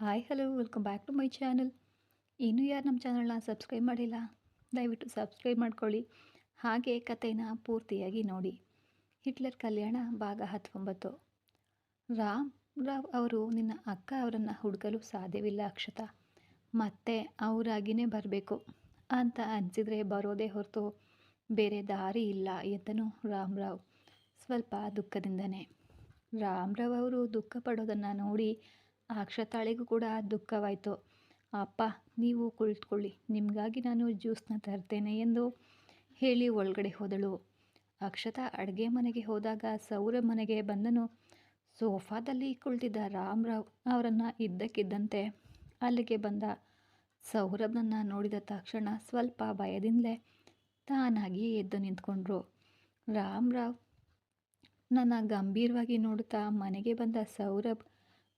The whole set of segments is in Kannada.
Hi hello welcome back to my channel ಇನ್ನೂ ಯಾರು ನಮ್ಮ ಚಾನಲ್ನ ಸಬ್ಸ್ಕ್ರೈಬ್ ಮಾಡಿಲ್ಲ, ದಯವಿಟ್ಟು ಸಬ್ಸ್ಕ್ರೈಬ್ ಮಾಡ್ಕೊಳ್ಳಿ. ಹಾಗೆ ಕಥೆನ ಪೂರ್ತಿಯಾಗಿ ನೋಡಿ. ಹಿಟ್ಲರ್ ಕಲ್ಯಾಣ ಭಾಗ ಹತ್ತೊಂಬತ್ತು. ರಾಮ್, ರಾವ್ ಅವರು ನಿನ್ನ ಅಕ್ಕ ಅವರನ್ನು ಹುಡುಕಲು ಸಾಧ್ಯವಿಲ್ಲ ಅಕ್ಷತ. ಮತ್ತೆ ಅವರಾಗಿಯೇ ಬರಬೇಕು ಅಂತ ಅನಿಸಿದರೆ ಬರೋದೇ ಹೊರತು ಬೇರೆ ದಾರಿ ಇಲ್ಲ ಎಂದನು ರಾಮ್ರಾವ್. ಸ್ವಲ್ಪ ದುಃಖದಿಂದನೇ. ರಾಮ್ರಾವ್ ಅವರು ದುಃಖ ಪಡೋದನ್ನು ನೋಡಿ ಅಕ್ಷತಾಳಿಗೂ ಕೂಡ ದುಃಖವಾಯಿತು. ಅಪ್ಪ, ನೀವು ಕುಳಿತುಕೊಳ್ಳಿ. ನಿಮಗಾಗಿ ನಾನು ಜ್ಯೂಸ್ನ ತರ್ತೇನೆ ಎಂದು ಹೇಳಿ ಒಳಗಡೆ ಹೋದಳು. ಅಕ್ಷತಾ ಅಡುಗೆ ಮನೆಗೆ ಹೋದಾಗ ಸೌರ ಮನೆಗೆ ಬಂದನು. ಸೋಫಾದಲ್ಲಿ ಕುಳಿತಿದ್ದ ರಾಮರಾವ್ ಅವರನ್ನು ಇದ್ದಕ್ಕಿದ್ದಂತೆ ಅಲ್ಲಿಗೆ ಬಂದ. ಸೌರಭನನ್ನು ನೋಡಿದ ತಕ್ಷಣ ಸ್ವಲ್ಪ ಭಯದಿಂದಲೇ ತಾನಾಗಿ ಎದ್ದು ನಿಂತ್ಕೊಂಡ್ರು. ರಾಮರಾವ್ ನನ್ನ ಗಂಭೀರವಾಗಿ ನೋಡುತ್ತಾ ಮನೆಗೆ ಬಂದ ಸೌರಭ್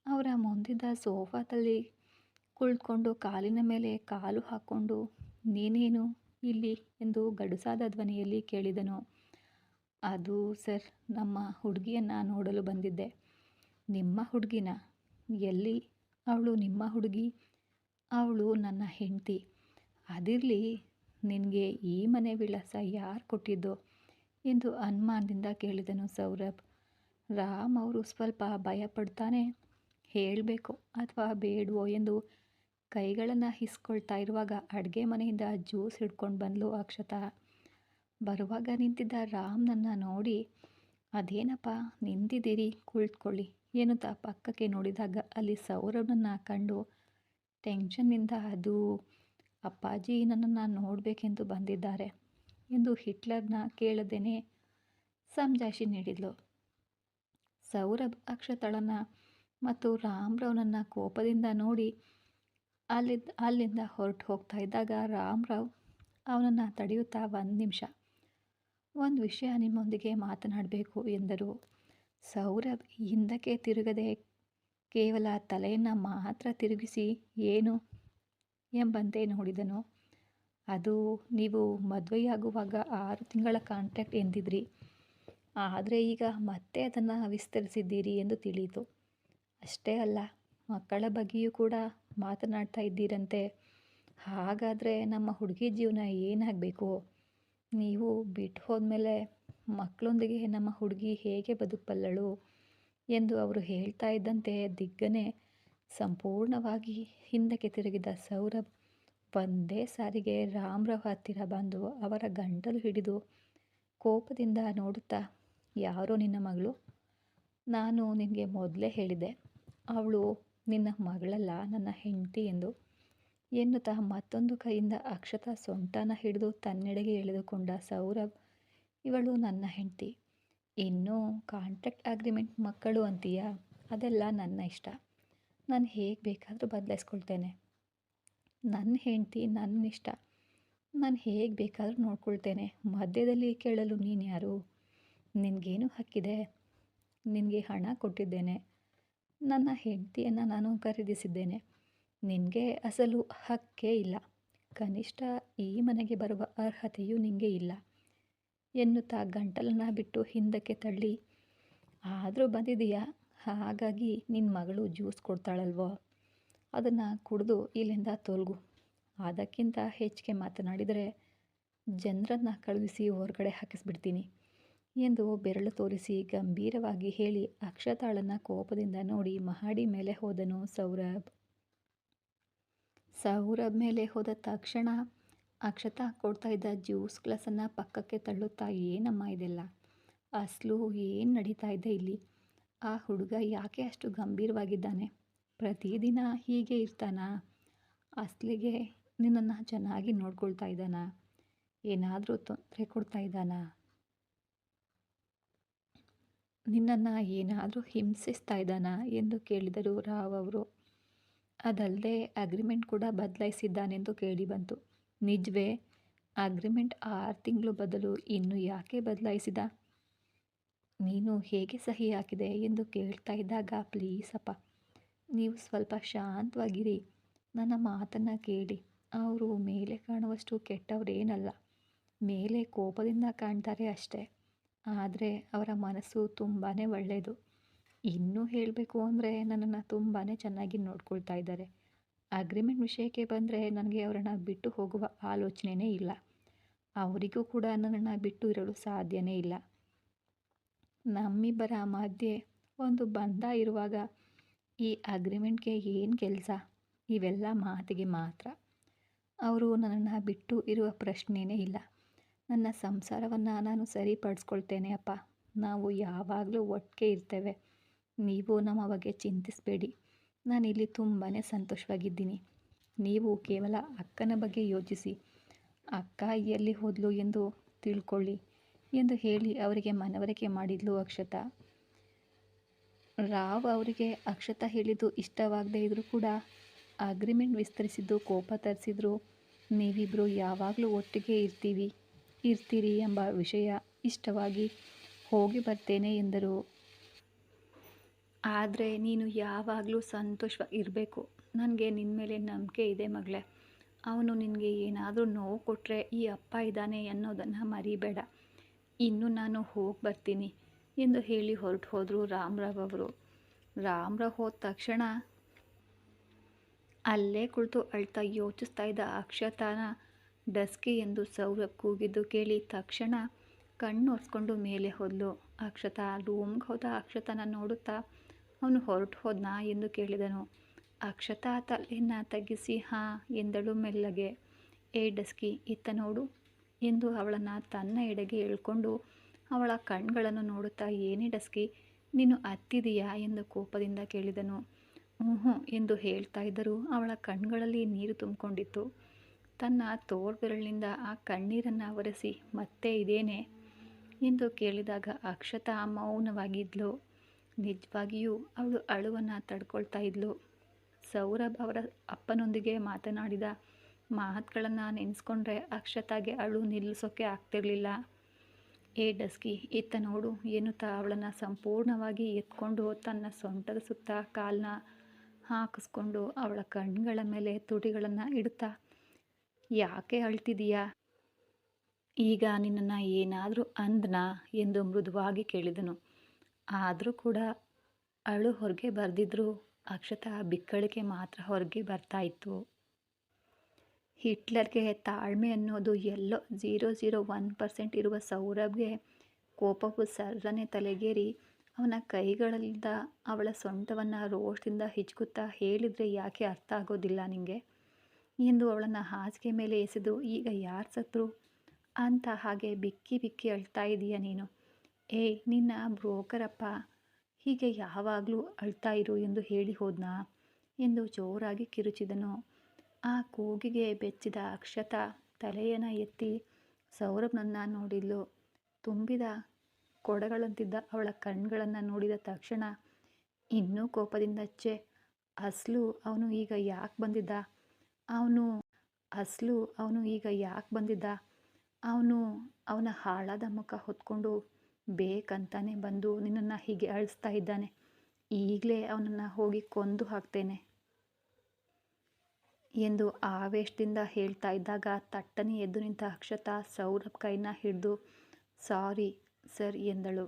ಅವರ ಮುಂದಿದ್ದ ಸೋಫಾದಲ್ಲಿ ಕುಳಿತುಕೊಂಡು ಕಾಲಿನ ಮೇಲೆ ಕಾಲು ಹಾಕ್ಕೊಂಡು ನೀನೇನು ಇಲ್ಲಿ? ಎಂದು ಗಡುಸಾದ ಧ್ವನಿಯಲ್ಲಿ ಕೇಳಿದನು. ಅದು ಸರ್, ನಮ್ಮ ಹುಡುಗಿಯನ್ನು ನೋಡಲು ಬಂದಿದ್ದೆ. ನಿಮ್ಮ ಹುಡುಗಿನ. ಎಲ್ಲಿ? ಅವಳು ನಿಮ್ಮ ಹುಡುಗಿ. ಅವಳು ನನ್ನ ಹೆಂಡತಿ. ಅದಿರಲಿ, ನಿನಗೆ ಈ ಮನೆ ವಿಳಾಸ ಯಾರು ಕೊಟ್ಟಿದ್ದು? ಎಂದು ಅನುಮಾನದಿಂದ ಕೇಳಿದನು ಸೌರಭ್. ರಾಮ್ ಅವರು ಸ್ವಲ್ಪ ಭಯಪಡ್ತಾನೆ ಹೇಳಬೇಕು ಅಥವಾ ಬೇಡವೋ ಎಂದು ಕೈಗಳನ್ನು ಹಿಸ್ಕೊಳ್ತಾ ಇರುವಾಗ ಅಡುಗೆ ಮನೆಯಿಂದ ಜ್ಯೂಸ್ ಹಿಡ್ಕೊಂಡು ಬಂದಳು ಅಕ್ಷತಾ. ಬರುವಾಗ ನಿಂತಿದ್ದ ರಾಮ್ನನ್ನು ನೋಡಿ, ಅದೇನಪ್ಪ, ನಿಂತಿದ್ದೀರಿ, ಕುಳಿತುಕೊಳ್ಳಿ ಏನಂತ ಪಕ್ಕಕ್ಕೆ ನೋಡಿದಾಗ ಅಲ್ಲಿ ಸೌರಭನನ್ನು ಕಂಡು ಟೆನ್ಷನ್ನಿಂದ ಅದು ಅಪ್ಪಾಜಿ ನನ್ನನ್ನು ನೋಡಬೇಕೆಂದು ಬಂದಿದ್ದಾರೆ, ಎಂದು ಹಿಟ್ಲರ್ನ ಕೇಳದೇನೆ ಸಂಜಾಶಿ ನೀಡಿದ್ಲು. ಸೌರಭ್ ಅಕ್ಷತಳನ ಮತ್ತು ರಾಮ್ರಾವ್ನನ್ನು ಕೋಪದಿಂದ ನೋಡಿ ಅಲ್ಲಿದ್ದ ಅಲ್ಲಿಂದ ಹೊರಟು ಹೋಗ್ತಾ ಇದ್ದಾಗ ರಾಮ್ರಾವ್ ಅವನನ್ನು ತಡೆಯುತ್ತಾ ಒಂದು ನಿಮಿಷ. ಒಂದು ವಿಷಯ ನಿಮ್ಮೊಂದಿಗೆ ಮಾತನಾಡಬೇಕು, ಎಂದರು. ಸೌರಭ್, ಹಿಂದಕ್ಕೆ ತಿರುಗದೆ ಕೇವಲ ತಲೆಯನ್ನು ಮಾತ್ರ ತಿರುಗಿಸಿ ಏನು? ಎಂಬಂತೆ ನೋಡಿದನು. ಅದು ನೀವು ಮದುವೆಯಾಗುವಾಗ ಆರು ತಿಂಗಳ ಕಾಂಟ್ಯಾಕ್ಟ್ ಎಂದಿದ್ರಿ. ಆದರೆ ಈಗ ಮತ್ತೆ ಅದನ್ನು ವಿಸ್ತರಿಸಿದ್ದೀರಿ ಎಂದು ತಿಳಿಯಿತು. ಅಷ್ಟೇ ಅಲ್ಲ, ಮಕ್ಕಳ ಬಗ್ಗೆಯೂ ಕೂಡ ಮಾತನಾಡ್ತಾ ಇದ್ದೀರಂತೆ. ಹಾಗಾದರೆ ನಮ್ಮ ಹುಡುಗಿ ಜೀವನ ಏನಾಗಬೇಕು ನೀವು ಬಿಟ್ಟು ಹೋದ್ಮೇಲೆ ಮಕ್ಕಳೊಂದಿಗೆ ನಮ್ಮ ಹುಡುಗಿ ಹೇಗೆ ಬದುಕಬಲ್ಲಳು ಎಂದು ಅವರು ಹೇಳ್ತಾ ಇದ್ದಂತೆ ದಿಗ್ಗನೆ ಸಂಪೂರ್ಣವಾಗಿ ಹಿಂದಕ್ಕೆ ತಿರುಗಿದ ಸೌರಭ್ ಒಂದೇ ಸಾರಿಗೆ ರಾಮ್ರವ್ ಹತ್ತಿರ ಬಂದು ಅವರ ಗಂಟಲು ಹಿಡಿದು ಕೋಪದಿಂದ ನೋಡುತ್ತಾ, ಯಾರೋ ನಿನ್ನ ಮಗಳು? ನಾನು ನಿನಗೆ ಮೊದಲೇ ಹೇಳಿದೆ, ಅವಳು ನಿನ್ನ ಮಗಳಲ್ಲ, ನನ್ನ ಹೆಂಡತಿ ಎಂದು. ಎನ್ನುತ್ತಾ ಮತ್ತೊಂದು ಕೈಯಿಂದ ಅಕ್ಷತ ಸೊಂಟನ ಹಿಡಿದು ತನ್ನೆಡೆಗೆ ಎಳೆದುಕೊಂಡ ಸೌರಭ್, ಇವಳು ನನ್ನ ಹೆಂಡತಿ. ಇನ್ನೂ ಕಾಂಟ್ರಾಕ್ಟ್ ಅಗ್ರಿಮೆಂಟ್ ಮಕ್ಕಳು ಅಂತೀಯಾ? ಅದೆಲ್ಲ ನನ್ನ ಇಷ್ಟ. ನಾನು ಹೇಗೆ ಬೇಕಾದರೂ ಬದಲಾಯಿಸ್ಕೊಳ್ತೇನೆ. ನನ್ನ ಹೆಂಡತಿ ನನ್ನ ಇಷ್ಟ. ನಾನು ಹೇಗೆ ಬೇಕಾದರೂ ನೋಡ್ಕೊಳ್ತೇನೆ. ಮಧ್ಯದಲ್ಲಿ ಕೇಳಲು ನೀನು ಯಾರು? ನಿನಗೇನು ಹಕ್ಕಿದೆ? ನಿನಗೆ ಹಣ ಕೊಟ್ಟಿದ್ದೇನೆ. ನನ್ನ ಹೆಂಡತಿಯನ್ನು ನಾನು ಖರೀದಿಸಿದ್ದೇನೆ. ನಿನಗೆ ಅಸಲು ಹಕ್ಕೇ ಇಲ್ಲ. ಕನಿಷ್ಠ ಈ ಮನೆಗೆ ಬರುವ ಅರ್ಹತೆಯೂ ನಿನಗೆ ಇಲ್ಲ. ಎನ್ನುತ್ತಾ ಗಂಟಲನ್ನು ಬಿಟ್ಟು ಹಿಂದಕ್ಕೆ ತಳ್ಳಿ. ಆದರೂ ಬಂದಿದೆಯಾ ಹಾಗಾಗಿ ನಿನ್ನ ಮಗಳು ಜ್ಯೂಸ್ ಕೊಡ್ತಾಳಲ್ವೋ? ಅದನ್ನು ಕುಡಿದು ಇಲ್ಲಿಂದ ತೊಲಗು. ಅದಕ್ಕಿಂತ ಹೆಚ್ಚಿಗೆ ಮಾತನಾಡಿದರೆ ಜನರನ್ನು ಕಳುಹಿಸಿ ಹೊರಗಡೆ ಹಾಕಿಸ್ಬಿಡ್ತೀನಿ. ಎಂದು ಬೆರಳು ತೋರಿಸಿ ಗಂಭೀರವಾಗಿ ಹೇಳಿ ಅಕ್ಷತಾಳನ ಕೋಪದಿಂದ ನೋಡಿ ಮಹಡಿ ಮೇಲೆ ಹೋದನು ಸೌರಭ್. ಸೌರಭ್ ಮೇಲೆ ಹೋದ ತಕ್ಷಣ ಅಕ್ಷತಾ ಕೊಡ್ತಾ ಇದ್ದ ಜ್ಯೂಸ್ ಗ್ಲಾಸನ್ನು ಪಕ್ಕಕ್ಕೆ ತಳ್ಳುತ್ತಾ, ಏನಮ್ಮ ಇದೆಲ್ಲ? ಅಸ್ಲು ಏನು ನಡೀತಾ ಇದೆ ಇಲ್ಲಿ? ಆ ಹುಡುಗ ಯಾಕೆ ಅಷ್ಟು ಗಂಭೀರವಾಗಿದ್ದಾನೆ? ಪ್ರತಿದಿನ ಹೀಗೆ ಇರ್ತಾನಾ? ಅಸ್ಲಿಗೆ ನಿನ್ನನ್ನು ಚೆನ್ನಾಗಿ ನೋಡ್ಕೊಳ್ತಾ ಇದ್ದಾನಾ? ಏನಾದರೂ ತೊಂದರೆ ಕೊಡ್ತಾ ಇದ್ದಾನಾ? ನಿನ್ನನ್ನು ಏನಾದರೂ ಹಿಂಸಿಸ್ತಾ ಇದ್ದಾನಾ ಎಂದು ಕೇಳಿದರು ರಾವ್ ಅವರು. ಅದಲ್ಲದೆ ಅಗ್ರಿಮೆಂಟ್ ಕೂಡ ಬದಲಾಯಿಸಿದ್ದಾನೆಂದು ಕೇಳಿ ಬಂತು. ನಿಜವೇ ಅಗ್ರಿಮೆಂಟ್ ಆರು ತಿಂಗಳು ಬದಲು ಇನ್ನು ಯಾಕೆ ಬದಲಾಯಿಸಿದ? ನೀನು ಹೇಗೆ ಸಹಿ ಹಾಕಿದೆ ಎಂದು ಕೇಳ್ತಾ ಇದ್ದಾಗ, ಪ್ಲೀಸ್ ಅಪ್ಪ, ನೀವು ಸ್ವಲ್ಪ ಶಾಂತವಾಗಿರಿ. ನನ್ನ ಮಾತನ್ನು ಕೇಳಿ. ಅವರು ಮೇಲೆ ಕಾಣುವಷ್ಟು ಕೆಟ್ಟವರೇನಲ್ಲ. ಮೇಲೆ ಕೋಪದಿಂದ ಕಾಣ್ತಾರೆ ಅಷ್ಟೇ. ಆದರೆ ಅವರ ಮನಸ್ಸು ತುಂಬಾ ಒಳ್ಳೆಯದು. ಇನ್ನೂ ಹೇಳಬೇಕು ಅಂದರೆ ನನ್ನನ್ನು ತುಂಬಾ ಚೆನ್ನಾಗಿ ನೋಡ್ಕೊಳ್ತಾ ಇದ್ದಾರೆ. ಅಗ್ರಿಮೆಂಟ್ ವಿಷಯಕ್ಕೆ ಬಂದರೆ ನನಗೆ ಅವರನ್ನು ಬಿಟ್ಟು ಹೋಗುವ ಆಲೋಚನೆಯೇ ಇಲ್ಲ. ಅವರಿಗೂ ಕೂಡ ನನ್ನನ್ನು ಬಿಟ್ಟು ಇರಲು ಸಾಧ್ಯನೇ ಇಲ್ಲ. ನಮ್ಮಿಬ್ಬರ ಮಧ್ಯೆ ಒಂದು ಬಂಧ ಇರುವಾಗ ಈ ಅಗ್ರಿಮೆಂಟ್ಗೆ ಏನು ಕೆಲಸ? ಇವೆಲ್ಲ ಮಾತಿಗೆ ಮಾತ್ರ. ಅವರು ನನ್ನನ್ನು ಬಿಟ್ಟು ಇರುವ ಪ್ರಶ್ನೆಯೇ ಇಲ್ಲ. ನನ್ನ ಸಂಸಾರವನ್ನು ನಾನು ಸರಿಪಡಿಸ್ಕೊಳ್ತೇನೆ ಅಪ್ಪ. ನಾವು ಯಾವಾಗಲೂ ಒಟ್ಟಿಗೆ ಇರ್ತೇವೆ. ನೀವು ನಮ್ಮ ಬಗ್ಗೆ ಚಿಂತಿಸಬೇಡಿ. ನಾನಿಲ್ಲಿ ತುಂಬಾ ಸಂತೋಷವಾಗಿದ್ದೀನಿ. ನೀವು ಕೇವಲ ಅಕ್ಕನ ಬಗ್ಗೆ ಯೋಚಿಸಿ. ಅಕ್ಕ ಎಲ್ಲಿ ಹೋದಲು ಎಂದು ತಿಳ್ಕೊಳ್ಳಿ ಎಂದು ಹೇಳಿ ಅವರಿಗೆ ಮನವರಿಕೆ ಮಾಡಿದ್ಲು ಅಕ್ಷತ. ರಾವ್ ಅವರಿಗೆ ಅಕ್ಷತ ಹೇಳಿದ್ದು ಇಷ್ಟವಾಗದೇ ಇದ್ದರೂ ಕೂಡ ಅಗ್ರಿಮೆಂಟ್ ವಿಸ್ತರಿಸಿದ್ದು ಕೋಪ ತರಿಸಿದ್ರು. ನೀವಿಬ್ಬರು ಯಾವಾಗಲೂ ಒಟ್ಟಿಗೆ ಇರ್ತೀವಿ. ಇರ್ತೀರಿ ಎಂಬ ವಿಷಯ ಇಷ್ಟವಾಗಿ ಹೋಗಿ ಬರ್ತೇನೆ ಎಂದರು. ಆದರೆ ನೀನು ಯಾವಾಗಲೂ ಸಂತೋಷವಾಗಿ ಇರಬೇಕು. ನನಗೆ ನಿನ್ನ ಮೇಲೆ ನಂಬಿಕೆ ಇದೆ ಮಗಳೇ. ಅವನು ನಿನಗೆ ಏನಾದರೂ ನೋವು ಕೊಟ್ಟರೆ ಈ ಅಪ್ಪ ಇದ್ದಾನೆ ಅನ್ನೋದನ್ನು ಮರಿಬೇಡ. ಇನ್ನು ನಾನು ಹೋಗಿ ಬರ್ತೀನಿ ಎಂದು ಹೇಳಿ ಹೊರಟು ಹೋದರು ರಾಮರಾವ್ ಅವರು. ರಾಮರಾವ್ ಹೋದ ತಕ್ಷಣ ಅಲ್ಲೇ ಕುಳಿತು ಅಳ್ತಾ ಯೋಚಿಸ್ತಾ ಇದ್ದ ಅಕ್ಷತಾನ ಡಸ್ಕಿ ಎಂದು ಸೌರ ಕೂಗಿದ್ದು ಕೇಳಿ ತಕ್ಷಣ ಕಣ್ಣು ಒರೆಸ್ಕೊಂಡು ಮೇಲೆ ಹೋದ್ಲು. ಅಕ್ಷತಾ ರೂಮ್ಗೆ ಹೋದ ಅಕ್ಷತನ ನೋಡುತ್ತಾ ಅವನು ಹೊರಟು ಹೋದ್ನಾ ಎಂದು ಕೇಳಿದನು. ಅಕ್ಷತಾ ತಲೆಯನ್ನು ತಗ್ಗಿಸಿ, ಹಾಂ ಎಂದಳು ಮೆಲ್ಲಗೆ. ಏ ಡಸ್ಕಿ, ಇತ್ತ ನೋಡು ಎಂದು ಅವಳನ್ನು ತನ್ನ ಎಡೆಗೆ ಎಳ್ಕೊಂಡು ಅವಳ ಕಣ್ಗಳನ್ನು ನೋಡುತ್ತಾ, ಏನೇ ಡಸ್ಕಿ, ನೀನು ಅತ್ತಿದೆಯಾ ಎಂದು ಕೋಪದಿಂದ ಕೇಳಿದನು. ಹ್ಞೂ ಎಂದು ಹೇಳ್ತಾ ಇದ್ದರೂ ಅವಳ ಕಣ್ಗಳಲ್ಲಿ ನೀರು ತುಂಬಿಕೊಂಡಿತ್ತು. ತನ್ನ ತೋರ್ಬೆರಳಿನಿಂದ ಆ ಕಣ್ಣೀರನ್ನು ಒರೆಸಿ, ಮತ್ತೆ ಇದೇನೆ ಎಂದು ಕೇಳಿದಾಗ ಅಕ್ಷತಾ ಮೌನವಾಗಿದ್ಲು. ನಿಜವಾಗಿಯೂ ಅವಳು ಅಳುವನ್ನು ತಡ್ಕೊಳ್ತಾ ಇದ್ಲು. ಸೌರಭ್ ಅವರ ಅಪ್ಪನೊಂದಿಗೆ ಮಾತನಾಡಿದ ಮಾತುಗಳನ್ನು ನೆನೆಸ್ಕೊಂಡ್ರೆ ಅಕ್ಷತಾಗೆ ಅಳು ನಿಲ್ಲಿಸೋಕೆ ಆಗ್ತಿರಲಿಲ್ಲ. ಏ ಡಸ್ಕಿ, ಇತ್ತ ನೋಡು, ಎನ್ನುತ್ತಾ ಅವಳನ್ನು ಸಂಪೂರ್ಣವಾಗಿ ಎತ್ಕೊಂಡು ತನ್ನ ಸೊಂಟದ ಸುತ್ತ ಕಾಲನ್ನ ಹಾಕಿಸ್ಕೊಂಡು ಅವಳ ಕಣ್ಗಳ ಮೇಲೆ ತುಟಿಗಳನ್ನು ಇಡುತ್ತಾ ಯಾಕೆ ಅಳ್ತಿದೀಯಾ? ಈಗ ನಿನ್ನನ್ನು ಏನಾದರೂ ಅಂದ್ನಾ ಎಂದು ಮೃದುವಾಗಿ ಕೇಳಿದನು. ಆದರೂ ಕೂಡ ಅಳು ಹೊರಗೆ ಬರೆದಿದ್ರು ಅಕ್ಷತಾ ಬಿಕ್ಕಳಿಕೆ ಮಾತ್ರ ಹೊರಗೆ ಬರ್ತಾ ಇತ್ತು. ಹಿಟ್ಲರ್ಗೆ ತಾಳ್ಮೆ ಅನ್ನೋದು ಎಲ್ಲೋ ಜೀರೋ ಜೀರೋ ಒನ್ ಪರ್ಸೆಂಟ್ ಇರುವ ಸೌರಭ್ಗೆ ಕೋಪವು ಸರ್ರನೆ ತಲೆಗೇರಿ ಅವನ ಕೈಗಳಿಂದ ಅವಳ ಸೊಂಟವನ್ನು ರೋಷದಿಂದ ಹಿಚ್ಕುತ್ತಾ ಹೇಳಿದರೆ ಯಾಕೆ ಅರ್ಥ ಆಗೋದಿಲ್ಲ ನಿಮಗೆ ಎಂದು ಅವಳನ್ನು ಹಾಸಿಗೆ ಮೇಲೆ ಎಸೆದು, ಈಗ ಯಾರು ಸತ್ರು ಅಂತ ಹಾಗೆ ಬಿಕ್ಕಿ ಬಿಕ್ಕಿ ಅಳ್ತಾ ಇದೀಯ ನೀನು. ಏಯ್ ನಿನ್ನ ಬ್ರೋಕರಪ್ಪ, ಹೀಗೆ ಯಾವಾಗಲೂ ಅಳ್ತಾ ಇರು ಎಂದು ಹೇಳಿ ಹೋದ್ನಾ ಎಂದು ಜೋರಾಗಿ ಕಿರುಚಿದನು. ಆ ಕೂಗಿಗೆ ಬೆಚ್ಚಿದ ಅಕ್ಷತ ತಲೆಯನ್ನು ಎತ್ತಿ ಸೌರಭ್ನನ್ನು ನೋಡಿದ್ಲು. ತುಂಬಿದ ಕೊಡಗಳಂತಿದ್ದ ಅವಳ ಕಣ್ಗಳನ್ನು ನೋಡಿದ ತಕ್ಷಣ ಇನ್ನೂ ಕೋಪದಿಂದ ಅಚ್ಚೆ. ಅಸಲು, ಅವನು ಈಗ ಯಾಕೆ ಬಂದಿದ್ದ? ಅವನು ಅಸಲು, ಅವನು ಈಗ ಯಾಕೆ ಬಂದಿದ್ದ? ಅವನು ಅವನ ಹಾಳಾದ ಮುಖ ಹೊತ್ಕೊಂಡು ಬೇಕಂತಾನೆ ಬಂದು ನಿನ್ನನ್ನು ಹೀಗೆ ಅಳಿಸ್ತಾ ಇದ್ದಾನೆ. ಈಗಲೇ ಅವನನ್ನು ಹೋಗಿ ಕೊಂದು ಹಾಕ್ತೇನೆ ಎಂದು ಆವೇಶದಿಂದ ಹೇಳ್ತಾ ಇದ್ದಾಗ ತಟ್ಟನೆ ಎದ್ದು ನಿಂತ ಅಕ್ಷತಾ ಸೌರಭ್ ಕೈನ ಹಿಡಿದು, ಸಾರಿ ಸರ್, ಎಂದಳು.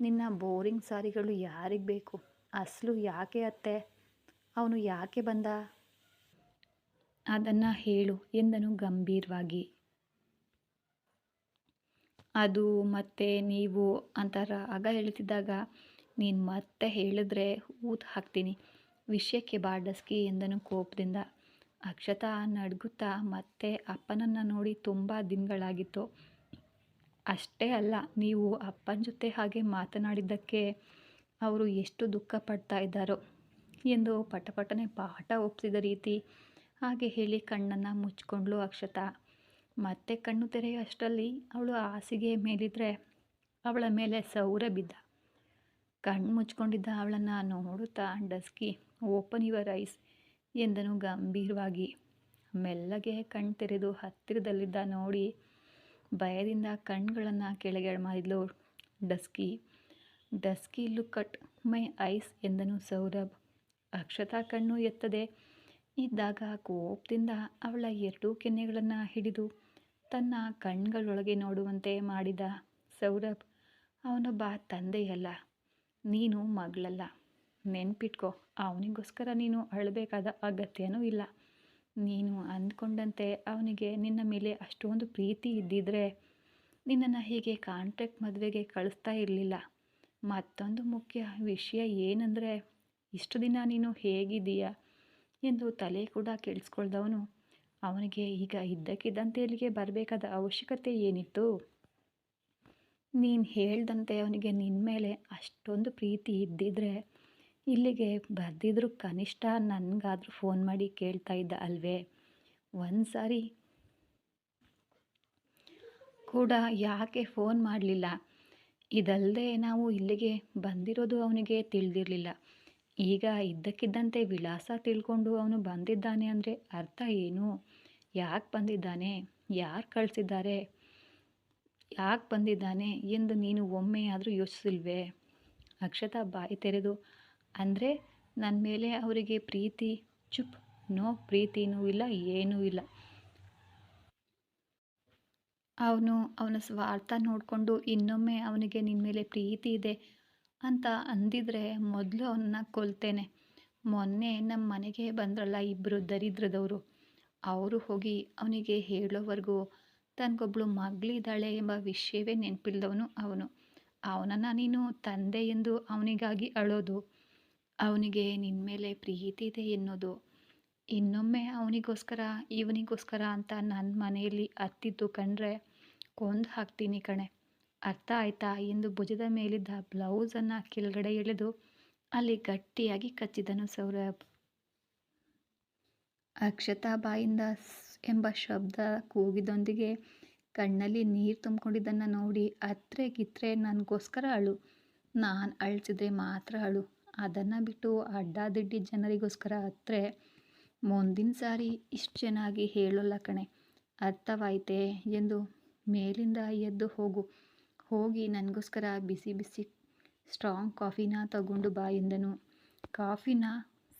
ನಿನ್ನ ಬೋರಿಂಗ್ ಸಾರಿಗಳು ಯಾರಿಗೆ ಬೇಕು? ಅಸಲು ಯಾಕೆ ಅತ್ತೆ? ಅವನು ಯಾಕೆ ಬಂದ? ಅದನ್ನು ಹೇಳು ಎಂದನು ಗಂಭೀರವಾಗಿ. ಅದು ಮತ್ತೆ ನೀವು ಅಂತ ರಾಗ ಹೇಳುತ್ತಿದ್ದಾಗ ನೀನು ಮತ್ತೆ ಹೇಳಿದ್ರೆ ಊತ ಹಾಕ್ತೀನಿ. ವಿಷಯಕ್ಕೆ ಬಾಡಸ್ಕಿ ಎಂದನು ಕೋಪದಿಂದ. ಅಕ್ಷತಾ ನಡ್ಗುತ್ತಾ, ಮತ್ತೆ ಅಪ್ಪನನ್ನು ನೋಡಿ ತುಂಬ ದಿನಗಳಾಗಿತ್ತು. ಅಷ್ಟೇ ಅಲ್ಲ, ನೀವು ಅಪ್ಪನ ಜೊತೆ ಹಾಗೆ ಮಾತನಾಡಿದ್ದಕ್ಕೆ ಅವರು ಎಷ್ಟು ದುಃಖ ಪಡ್ತಾ ಇದ್ದಾರೋ ಎಂದು ಪಟಪಟನೆ ಪಾಠ ಒಪ್ಪಿಸಿದ ರೀತಿ ಹಾಗೆ ಹೇಳಿ ಕಣ್ಣನ್ನು ಮುಚ್ಕೊಂಡ್ಳು ಅಕ್ಷತಾ. ಮತ್ತೆ ಕಣ್ಣು ತೆರೆಯೋ ಅಷ್ಟರಲ್ಲಿ ಅವಳು ಹಾಸಿಗೆ ಮೇಲಿದ್ರೆ ಅವಳ ಮೇಲೆ ಸೌರ ಬಿದ್ದ. ಕಣ್ಣು ಮುಚ್ಕೊಂಡಿದ್ದ ಅವಳನ್ನು ನೋಡುತ್ತಾ ಡಸ್ಕಿ ಓಪನ್ ಯುವರ್ ಐಸ್ ಎಂದನು ಗಂಭೀರವಾಗಿ. ಮೆಲ್ಲಗೆ ಕಣ್ಣು ತೆರೆದು ಹತ್ತಿರದಲ್ಲಿದ್ದ ನೋಡಿ ಭಯದಿಂದ ಕಣ್ಗಳನ್ನು ಕೆಳಗೆ ಮಾಡಿದ್ಲು dusky. Dusky look at my eyes ಎಂದನು ಸೌರಭ್. ಅಕ್ಷತಾ ಕಣ್ಣು ಎತ್ತದೆ. ಇದ್ದಾಗ ಕೋಪದಿಂದ ಅವಳ ಎರಡೂ ಕೆನ್ನೆಗಳನ್ನು ಹಿಡಿದು ತನ್ನ ಕಣ್ಗಳೊಳಗೆ ನೋಡುವಂತೆ ಮಾಡಿದ ಸೌರಭ್, ಅವನೊಬ್ಬ ತಂದೆಯಲ್ಲ, ನೀನು ಮಗಳಲ್ಲ. ನೆನ್ಪಿಟ್ಕೋ, ಅವನಿಗೋಸ್ಕರ ನೀನು ಅಳಬೇಕಾದ ಅಗತ್ಯನೂ ಇಲ್ಲ. ನೀನು ಅಂದ್ಕೊಂಡಂತೆ ಅವನಿಗೆ ನಿನ್ನ ಮೇಲೆ ಅಷ್ಟೊಂದು ಪ್ರೀತಿ ಇದ್ದಿದ್ರೆ ನಿನ್ನನ್ನು ಹೀಗೆ ಕಾಂಟ್ರಾಕ್ಟ್ ಮದುವೆಗೆ ಕಳಿಸ್ತಾ ಇರಲಿಲ್ಲ. ಮತ್ತೊಂದು ಮುಖ್ಯ ವಿಷಯ ಏನಂದರೆ, ಇಷ್ಟು ದಿನ ನೀನು ಹೇಗಿದ್ದೀಯಾ? ಎಂದು ತಲೆ ಕೂಡ ಕೇಳಿಸ್ಕೊಳ್ದವನು ಅವನಿಗೆ ಈಗ ಇದ್ದಕ್ಕಿದ್ದಂತೆ ಇಲ್ಲಿಗೆ ಬರಬೇಕಾದ ಅವಶ್ಯಕತೆ ಏನಿತ್ತು? ನೀನು ಹೇಳ್ದಂತೆ ಅವನಿಗೆ ನಿನ್ನ ಮೇಲೆ ಅಷ್ಟೊಂದು ಪ್ರೀತಿ ಇದ್ದಿದ್ರೆ ಇಲ್ಲಿಗೆ ಬರ್ದಿದ್ರು ಕನಿಷ್ಠ ನನಗಾದರೂ ಫೋನ್ ಮಾಡಿ ಕೇಳ್ತಾ ಇದ್ದ ಅಲ್ವೇ? ಒಂದು ಸಾರಿ ಕೂಡ ಯಾಕೆ ಫೋನ್ ಮಾಡಲಿಲ್ಲ? ಇದಲ್ಲದೆ ನಾವು ಇಲ್ಲಿಗೆ ಬಂದಿರೋದು ಅವನಿಗೆ ತಿಳಿದಿರಲಿಲ್ಲ. ಈಗ ಇದ್ದಕ್ಕಿದ್ದಂತೆ ವಿಳಾಸ ತಿಳ್ಕೊಂಡು ಅವನು ಬಂದಿದ್ದಾನೆ ಅಂದರೆ ಅರ್ಥ ಏನು? ಯಾಕೆ ಬಂದಿದ್ದಾನೆ? ಯಾರು ಕಳಿಸಿದ್ದಾರೆ? ಯಾಕೆ ಬಂದಿದ್ದಾನೆ ಎಂದು ನೀನು ಒಮ್ಮೆಯಾದರೂ ಯೋಚಿಸಿಲ್ವೇ? ಅಕ್ಷತಾ ಬಾಯಿ ತೆರೆದು, ಅಂದರೆ ನನ್ನ ಮೇಲೆ ಅವರಿಗೆ ಪ್ರೀತಿ? ಚುಪ್, ನೋ ಪ್ರೀತಿನೂ ಇಲ್ಲ, ಏನೂ ಇಲ್ಲ. ಅವನು ಅವನ ಸ್ವಾರ್ಥ ನೋಡಿಕೊಂಡು ಇನ್ನೊಮ್ಮೆ ಅವನಿಗೆ ನಿನ್ನ ಮೇಲೆ ಪ್ರೀತಿ ಇದೆ ಅಂತ ಅಂದಿದ್ರೆ ಮೊದಲು ಅವನ್ನ ಕೊಲ್ತೇನೆ. ಮೊನ್ನೆ ನಮ್ಮ ಮನೆಗೆ ಬಂದ್ರಲ್ಲ ಇಬ್ಬರು ದರಿದ್ರದವರು. ಅವರು ಹೋಗಿ ಅವನಿಗೆ ಹೇಳೋವರೆಗೂ ತನಗೊಬ್ಳು ಮಗಳಿದ್ದಾಳೆ ಎಂಬ ವಿಷಯವೇ ನೆನಪಿಲ್ದವನು ಅವನು. ಅವನನ್ನು ನೀನು ತಂದೆ ಎಂದು ಅವನಿಗಾಗಿ ಅಳೋದು. ಅವನಿಗೆ ನಿನ್ನ ಮೇಲೆ ಪ್ರೀತಿ ಇದೆ ಎನ್ನೋದು. ಇನ್ನೊಮ್ಮೆ ಅವನಿಗೋಸ್ಕರ, ಇವನಿಗೋಸ್ಕರ ಅಂತ ನನ್ನ ಮನೆಯಲ್ಲಿ ಹತ್ತಿದ್ದು ಕಂಡ್ರೆ ಕೊಂದು ಹಾಕ್ತೀನಿ ಕಣೆ. ಅರ್ಥ ಆಯ್ತಾ? ಎಂದು ಭುಜದ ಮೇಲಿದ್ದ ಬ್ಲೌಸನ್ನು ಕೆಳಗಡೆ ಎಳೆದು ಅಲ್ಲಿ ಗಟ್ಟಿಯಾಗಿ ಕಚ್ಚಿದನು ಸೌರಭ್. ಅಕ್ಷತಾ ಬಾಯಿಂದ ಎಂಬ ಶಬ್ದ ಕೂಗಿದೊಂದಿಗೆ ಕಣ್ಣಲ್ಲಿ ನೀರು ತುಂಬಿಕೊಂಡಿದ್ದನ್ನು ನೋಡಿ ಅತ್ರೆ ಗಿತ್ರೆ ನನಗೋಸ್ಕರ ಅಳು. ನಾನು ಅಳಿಸಿದ್ರೆ ಮಾತ್ರ ಅಳು. ಅದನ್ನು ಬಿಟ್ಟು ಅಡ್ಡಾದಿಡ್ಡಿ ಜನರಿಗೋಸ್ಕರ ಅತ್ರೆ, ಮುಂದಿನ ಸಾರಿ ಇಷ್ಟು ಚೆನ್ನಾಗಿ ಹೇಳೋಲ್ಲ ಕಣೆ. ಅರ್ಥವಾಯ್ತೆ? ಎಂದು ಮೇಲಿಂದ ಎದ್ದು ಹೋಗು. ಹೋಗಿ ನನಗೋಸ್ಕರ ಬಿಸಿ ಬಿಸಿ ಸ್ಟ್ರಾಂಗ್ ಕಾಫಿನ ತಗೊಂಡು ಬಾ ಎಂದನು. ಕಾಫಿನ?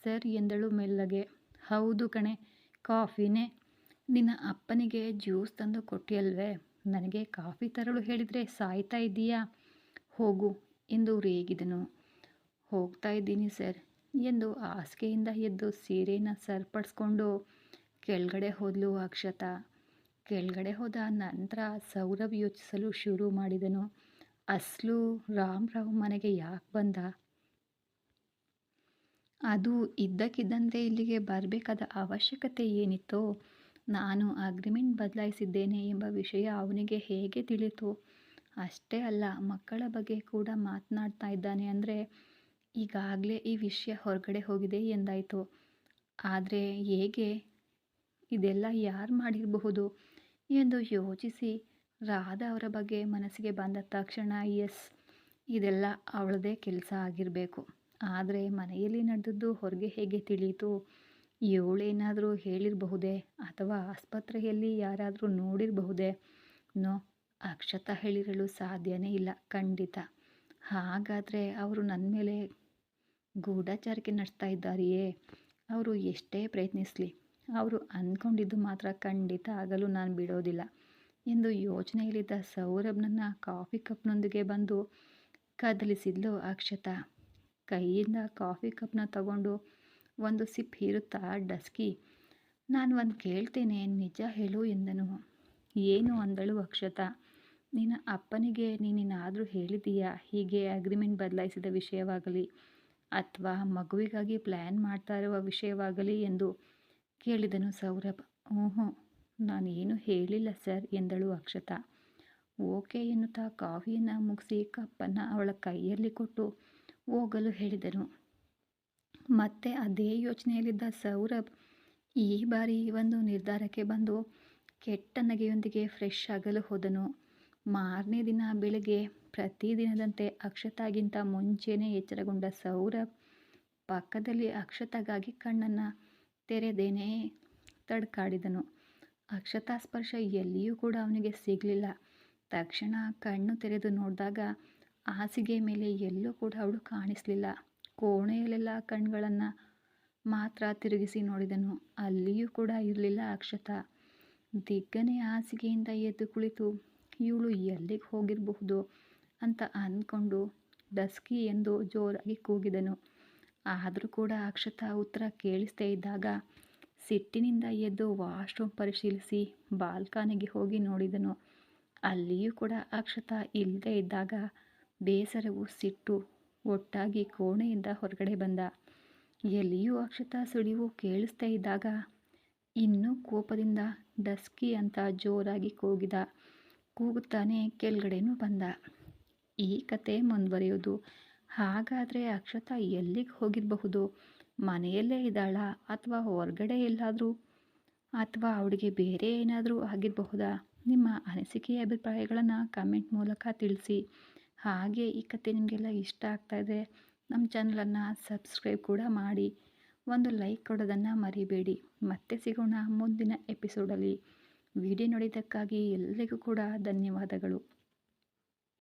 ಸರ್ ಎಂದಳು ಮೆಲ್ಲಗೆ. ಹೌದು ಕಣೆ, ಕಾಫಿನೇ. ನಿನ್ನ ಅಪ್ಪನಿಗೆ ಜ್ಯೂಸ್ ತಂದು ಕೊಟ್ಟಿಯಲ್ವೇ? ನನಗೆ ಕಾಫಿ ತರಲು ಹೇಳಿದರೆ ಸಾಯ್ತಾ ಇದ್ದೀಯಾ? ಹೋಗು ಎಂದು ರೇಗಿದನು. ಹೋಗ್ತಾ ಇದ್ದೀನಿ ಸರ್ ಎಂದು ಹಾಸಿಗೆಯಿಂದ ಎದ್ದು ಸೀರೆನ ಸರಿಪಡಿಸ್ಕೊಂಡು ಕೆಳಗಡೆ ಹೋದಲು ಅಕ್ಷತಾ. ಕೆಳಗಡೆ ಹೋದ ನಂತರ ಸೌರಭ್ ಯೋಚಿಸಲು ಶುರು ಮಾಡಿದನು. ಅಸಲು ರಾಮರಾವ್ ಮನೆಗೆ ಯಾಕೆ ಬಂದ? ಅದು ಇದ್ದಕ್ಕಿದ್ದಂತೆ ಇಲ್ಲಿಗೆ ಬರಬೇಕಾದ ಅವಶ್ಯಕತೆ ಏನಿತ್ತೋ, ನಾನು ಅಗ್ರಿಮೆಂಟ್ ಬದಲಾಯಿಸಿದ್ದೇನೆ ಎಂಬ ವಿಷಯ ಅವನಿಗೆ ಹೇಗೆ ತಿಳಿತು? ಅಷ್ಟೇ ಅಲ್ಲ, ಮಕ್ಕಳ ಬಗ್ಗೆ ಕೂಡ ಮಾತನಾಡ್ತಾ ಇದ್ದಾನೆ ಅಂದರೆ ಈಗಾಗಲೇ ಈ ವಿಷಯ ಹೊರಗಡೆ ಹೋಗಿದೆ ಎಂದಾಯಿತು. ಆದರೆ ಹೇಗೆ? ಇದೆಲ್ಲ ಯಾರು ಮಾಡಿರಬಹುದು? ಎಂದು ಯೋಚಿಸಿ ರಾಧಾ ಅವರ ಬಗ್ಗೆ ಮನಸ್ಸಿಗೆ ಬಂದ ತಕ್ಷಣ ಎಸ್ ಇದೆಲ್ಲ ಅವಳದೇ ಕೆಲಸ ಆಗಿರಬೇಕು. ಆದರೆ ಮನೆಯಲ್ಲಿ ನಡೆದದ್ದು ಹೊರಗೆ ಹೇಗೆ ತಿಳಿಯಿತು? ಇವಳೇನಾದರೂ ಹೇಳಿರಬಹುದೇ? ಅಥವಾ ಆಸ್ಪತ್ರೆಯಲ್ಲಿ ಯಾರಾದರೂ ನೋಡಿರಬಹುದೇ? ನೋ, ಅಕ್ಷತ ಹೇಳಿರಲು ಸಾಧ್ಯನೇ ಇಲ್ಲ, ಖಂಡಿತ. ಹಾಗಾದರೆ ಅವರು ನನ್ನ ಮೇಲೆ ಗೂಢಚಾರಿಕೆ ನಡೆಸ್ತಾ ಇದ್ದಾರೆಯೇ? ಅವರು ಎಷ್ಟೇ ಪ್ರಯತ್ನಿಸಲಿ. ಅವರು ಅಂದ್ಕೊಂಡಿದ್ದು ಮಾತ್ರ ಖಂಡಿತ ಆಗಲು ನಾನು ಬಿಡೋದಿಲ್ಲ ಎಂದು ಯೋಚನೆಯಲ್ಲಿದ್ದ ಸೌರಭ್ನನ್ನು ಕಾಫಿ ಕಪ್ನೊಂದಿಗೆ ಬಂದು ಕದಲಿಸಿದ್ಲು ಅಕ್ಷತಾ. ಕೈಯಿಂದ ಕಾಫಿ ಕಪ್ನ ತಗೊಂಡು ಒಂದು ಸಿಪ್ ಹೀರುತ್ತಾ ಡಸ್ಕಿ, ನಾನು ಒಂದು ಕೇಳ್ತೇನೆ, ನಿಜ ಹೇಳು ಎಂದನು. ಏನು? ಅಂದಳು ಅಕ್ಷತ. ನಿನ್ನ ಅಪ್ಪನಿಗೆ ನೀನೇನಾದರೂ ಹೇಳಿದೀಯಾ ಹೀಗೆ ಅಗ್ರಿಮೆಂಟ್ ಬದಲಾಯಿಸಿದ ವಿಷಯವಾಗಲಿ, ಅಥವಾ ಮಗುವಿಗಾಗಿ ಪ್ಲ್ಯಾನ್ ಮಾಡ್ತಾ ಇರುವ ವಿಷಯವಾಗಲಿ ಎಂದು ಕೇಳಿದನು ಸೌರಭ್. ಹ್ಞೂ ನಾನು ಏನು ಹೇಳಿಲ್ಲ ಸರ್, ಎಂದಳು ಅಕ್ಷತಾ. ಓಕೆ, ಎನ್ನುತ್ತಾ ಕಾಫಿಯನ್ನು ಮುಗಿಸಿ ಕಪ್ಪನ್ನು ಅವಳ ಕೈಯಲ್ಲಿ ಕೊಟ್ಟು ಹೋಗಲು ಹೇಳಿದನು. ಮತ್ತೆ ಅದೇ ಯೋಚನೆಯಲ್ಲಿದ್ದ ಸೌರಭ್ ಈ ಬಾರಿ ಒಂದು ನಿರ್ಧಾರಕ್ಕೆ ಬಂದು ಕೆಟ್ಟ ನಗೆಯೊಂದಿಗೆ ಫ್ರೆಶ್ ಆಗಲು ಹೋದನು. ಮಾರನೇ ದಿನ ಬೆಳಗ್ಗೆ ಪ್ರತಿದಿನದಂತೆ ಅಕ್ಷತಾಗಿಂತ ಮುಂಚೆನೇ ಎಚ್ಚರಗೊಂಡ ಸೌರಭ್ ಪಕ್ಕದಲ್ಲಿ ಅಕ್ಷತಗಾಗಿ ಕಣ್ಣನ್ನು ತೆರೆದೇನೆ ತಡ್ಕಾಡಿದನು. ಅಕ್ಷತಾ ಸ್ಪರ್ಶ ಎಲ್ಲಿಯೂ ಕೂಡ ಅವನಿಗೆ ಸಿಗಲಿಲ್ಲ. ತಕ್ಷಣ ಕಣ್ಣು ತೆರೆದು ನೋಡಿದಾಗ ಹಾಸಿಗೆ ಮೇಲೆ ಎಲ್ಲೂ ಕೂಡ ಅವಳು ಕಾಣಿಸಲಿಲ್ಲ. ಕೋಣೆಯಲ್ಲೆಲ್ಲ ಕಣ್ಗಳನ್ನು ಮಾತ್ರ ತಿರುಗಿಸಿ ನೋಡಿದನು. ಅಲ್ಲಿಯೂ ಕೂಡ ಇರಲಿಲ್ಲ ಅಕ್ಷತಾ. ದಿಗ್ಗನೆ ಹಾಸಿಗೆಯಿಂದ ಎದ್ದು ಕುಳಿತು, ಇವಳು ಎಲ್ಲಿಗೆ ಹೋಗಿರಬಹುದು? ಅಂತ ಅಂದ್ಕೊಂಡು ಡಸ್ಕಿ ಎಂದು ಜೋರಾಗಿ ಕೂಗಿದನು. ಆದರೂ ಕೂಡ ಅಕ್ಷತಾ ಉತ್ತರ ಕೇಳಿಸ್ತೇ ಇದ್ದಾಗ ಸಿಟ್ಟಿನಿಂದ ಎದ್ದು ವಾಶ್ರೂಮ್ ಪರಿಶೀಲಿಸಿ ಬಾಲ್ಕನಿಗೆ ಹೋಗಿ ನೋಡಿದನು. ಅಲ್ಲಿಯೂ ಕೂಡ ಅಕ್ಷತಾ ಇಲ್ಲದೆ ಇದ್ದಾಗ ಬೇಸರವು ಸಿಟ್ಟು ಒಟ್ಟಾಗಿ ಕೋಣೆಯಿಂದ ಹೊರಗಡೆ ಬಂದ. ಎಲ್ಲಿಯೂ ಅಕ್ಷತಾ ಸುಳಿವು ಕೇಳಿಸ್ತಾ ಇದ್ದಾಗ ಇನ್ನೂ ಕೋಪದಿಂದ ಡಸ್ಕಿ ಅಂತ ಜೋರಾಗಿ ಕೂಗಿದ. ಕೂಗುತ್ತಾನೆ, ಕೆಳಗಡೆನೂ ಬಂದ. ಈ ಕತೆ ಮುಂದುವರಿಯೋದು ಹಾಗಾದರೆ ಅಕ್ಷತಾ ಎಲ್ಲಿಗೆ ಹೋಗಿರಬಹುದು? ಮನೆಯಲ್ಲೇ ಇದ್ದಾಳಾ ಅಥವಾ ಹೊರಗಡೆ ಎಲ್ಲಾದರೂ? ಅಥವಾ ಅವಳಿಗೆ ಬೇರೆ ಏನಾದರೂ ಆಗಿರಬಹುದಾ? ನಿಮ್ಮ ಅನಿಸಿಕೆಯ ಅಭಿಪ್ರಾಯಗಳನ್ನು ಕಮೆಂಟ್ ಮೂಲಕ ತಿಳಿಸಿ. ಹಾಗೆ ಈ ಕತೆ ನಿಮಗೆಲ್ಲ ಇಷ್ಟ ಆಗ್ತಾಯಿದೆ ನಮ್ಮ ಚಾನಲನ್ನು ಸಬ್ಸ್ಕ್ರೈಬ್ ಕೂಡ ಮಾಡಿ. ಒಂದು ಲೈಕ್ ಕೊಡೋದನ್ನು ಮರಿಬೇಡಿ. ಮತ್ತೆ ಸಿಗೋಣ ಮುಂದಿನ ಎಪಿಸೋಡಲ್ಲಿ ವಿಡಿಯೋ ನೋಡಿದ್ದಕ್ಕಾಗಿ ಎಲ್ಲರಿಗೂ ಕೂಡ ಧನ್ಯವಾದಗಳು.